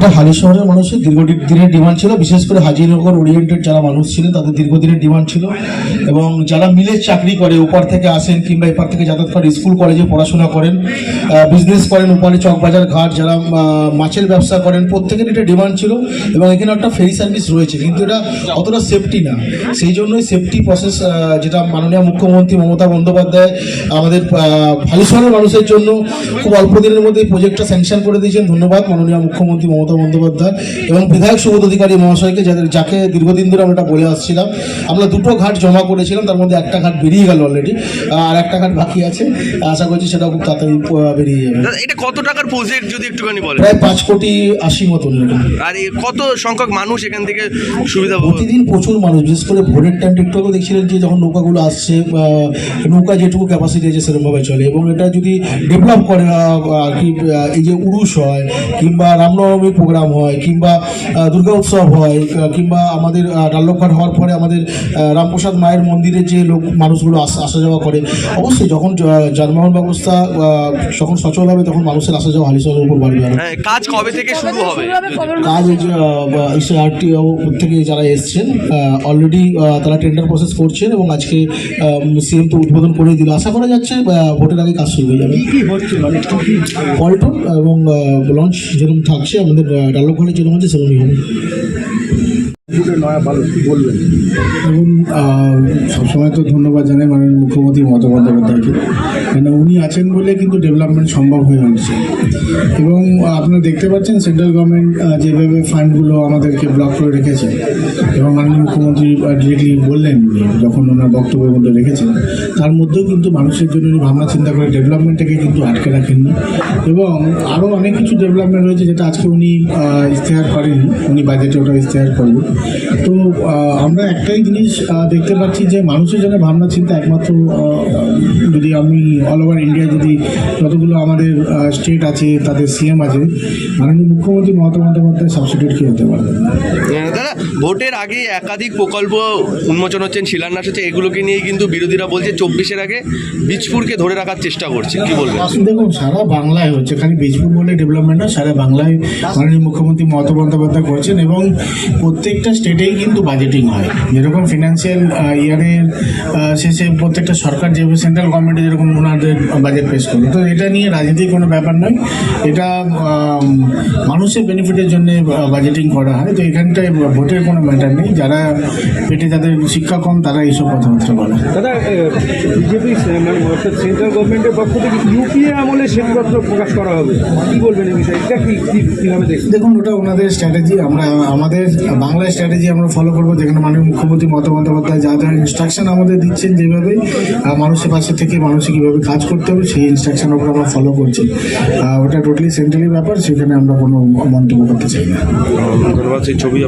এটা হালি শহরের মানুষের দীর্ঘদিনের ডিমান্ড ছিল, বিশেষ করে হাজিনগর ওরিয়েন্টেড যারা মানুষ ছিলেন তাদের দীর্ঘদিনের ডিমান্ড ছিল। এবং যারা মিলে চাকরি করে, ওপার থেকে আসেন কিংবা এপার থেকে যাতায়াত করে স্কুল, কলেজে পড়াশোনা করেন বিজনেস করেন, ওপারে চকবাজার ঘাট, যারা মাছের ব্যবসা করেন, প্রত্যেকের এটা ডিমান্ড ছিল এবং এখানে একটা ফেরি সার্ভিস রয়েছে। কিন্তু এটা অতটা সেফটি না। সেই জন্যই সেফটি প্রসেস যেটা মাননীয় মুখ্যমন্ত্রী মমতা বন্দ্যোপাধ্যায় আমাদের হালি শহরের মানুষের জন্য খুব অল্প দিনের মধ্যে এই প্রজেক্টটা স্যাংশন করে দিয়েছেন। ধন্যবাদ মাননীয় মুখ্যমন্ত্রী মমতা বন্দ্যোপাধ্যায় এবং বিধায়ক সুবোধ অধিকারী মহাশয়কে যাদের যাকে দীর্ঘদিন ধরে আমরা বলে আসছিলাম আমরা দুটো ঘাট জমা করেছিলাম তার মধ্যে একটা ঘাট বেরিয়ে গেল অলরেডি আর একটা ঘাট বাকি আছে। আশা করছি সেটা খুব তাড়াতাড়ি বেরিয়ে যাবে। এটা কত টাকার প্রজেক্ট যদি একটুখানি বলেন? প্রায় পাঁচ কোটি আশি মতন আর কত সংখ্যক মানুষ এখান থেকে সুবিধা? প্রতিদিন প্রচুর মানুষ বিশেষ করে ভোরের টাইম আগে দেখছিলেন যে যখন নৌকাগুলো আসছে নৌকা যেটুকু ক্যাপাসিটি আছে সেরকমভাবে চলে। এবং এটা যদি ডেভেলপ করে আর কি এই যে উরুষ হয় কিংবা রামনবমী প্রোগ্রাম হয় কিংবা দুর্গা উৎসব হয় কিংবা আমাদের ডাল্লঘাট হওয়ার পরে আমাদের রামপ্রসাদ মায়ের মন্দিরে যে লোক মানুষগুলো আসা আসা যাওয়া করে অবশ্যই যখন যানবাহন ব্যবস্থা যখন সচল হবে তখন মানুষের আসা যাওয়া হালিশহরের উপর বাড়বে আরও। হ্যাঁ কাজ কবে থেকে শুরু হবে? কাজ এই যে এসে আরটিও থেকে যারা এসছেন অলরেডি তারা টেন্ডার প্রসেস করছেন এবং আজকে সিএম তো উদ্বোধন করে দিল। আশা করা যাচ্ছে ভোটের আগে কাজ শুরু হয়ে যাবে। পল্টন এবং লঞ্চ যেরকম থাকছে আমাদের ডাল্লঘরে যেরকম আছে সেরকমই হবে এবং সবসময় তো ধন্যবাদ জানাই মাননীয় মুখ্যমন্ত্রী মমতা বন্দ্যোপাধ্যায়কে। বলে কিন্তু ডেভেলপমেন্ট সম্ভব হয়ে উঠছে। এবং আপনারা দেখতে পাচ্ছেন সেন্ট্রাল গভর্নমেন্ট যেভাবে ফান্ডগুলো আমাদেরকে ব্লক করে রেখেছে এবং মাননীয় মুখ্যমন্ত্রী ডিরেক্টলি বললেন যখন ওনার বক্তব্যের মধ্যে রেখেছেন তার মধ্যেও কিন্তু মানুষের জন্য ভাবনা চিন্তা করে ডেভেলপমেন্টটাকে কিন্তু আটকে রাখেননি। এবং আরও অনেক কিছু ডেভেলপমেন্ট রয়েছে যেটা আজকে উনি আহ, ইশতেহার করেননি। উনি বাজেটে ওটা ইশতেহার করবেন। তো আমরা একটাই জিনিস দেখতে পাচ্ছি যে মানুষের জন্য ভাবনা চিন্তা একমাত্র যদি আমি অল ওভার ইন্ডিয়া যদি যতগুলো আমাদের স্টেট আছে তাদের সিএম আছে মাননীয় মুখ্যমন্ত্রী মমতা বন্দ্যোপাধ্যায় সাবসিডিউট কি হতে পারবেন হ্যাঁ, দাদা ভোটের আগে একাধিক প্রকল্প উন্মোচন হচ্ছেন শিলান্যাস হচ্ছে এগুলোকে নিয়ে কিন্তু বিরোধীরা বলছে চব্বিশের আগে বীজপুরকে ধরে রাখার চেষ্টা করছে। কি বলবেন? দেখুন সারা বাংলায় হচ্ছে খালি বীজপুর বলে ডেভেলপমেন্ট না সারা বাংলায় মাননীয় মুখ্যমন্ত্রী মমতা বন্দ্যোপাধ্যায় করছেন এবং প্রত্যেকটা স্টেটেই কিন্তু বাজেটিং হয়। যেরকম ফিনান্সিয়াল ইয়ারের শেষে প্রত্যেকটা সরকার যেভাবে সেন্ট্রাল গভর্নমেন্টে যেরকম ওনাদের বাজেট পেশ করবে। তো এটা নিয়ে রাজনীতির কোনো ব্যাপার নয়। এটা মানুষের বেনিফিটের জন্য বাজেটিং করা হয়। তো এখানটায় ভোটের কোনো ম্যাটার নেই। যারা পেটে যাদের শিক্ষা কম তারা এইসব কথাবার্তা বলে। দাদা বিজেপি মানে অর্থাৎ সেন্ট্রাল গভর্নমেন্টের পক্ষ থেকে ইউপিএ আমলে শ্বেতপত্র প্রকাশ করা হবে? কি বলবেন এই বিষয়ে? এটা কি দেখুন ওটা ওনাদের স্ট্র্যাটেজি আমরা আমাদের বাংলায় স্ট্র্যাটেজি আমরা ফলো করব। যেখানে মাননীয় মুখ্যমন্ত্রী মমতা বন্দ্যোপাধ্যায় যা যা ইনস্ট্রাকশন আমাদের দিচ্ছেন যেভাবে মানুষের পাশে থেকে মানুষকে কীভাবে কাজ করতে হবে সেই ইনস্ট্রাকশন ওপর আমরা ফলো করছি। ওটা টোটালি সেন্ট্রালি ব্যাপার, সেখানে আমরা কোনো মন্তব্য করতে চাই না। ধন্যবাদ সেই ছবি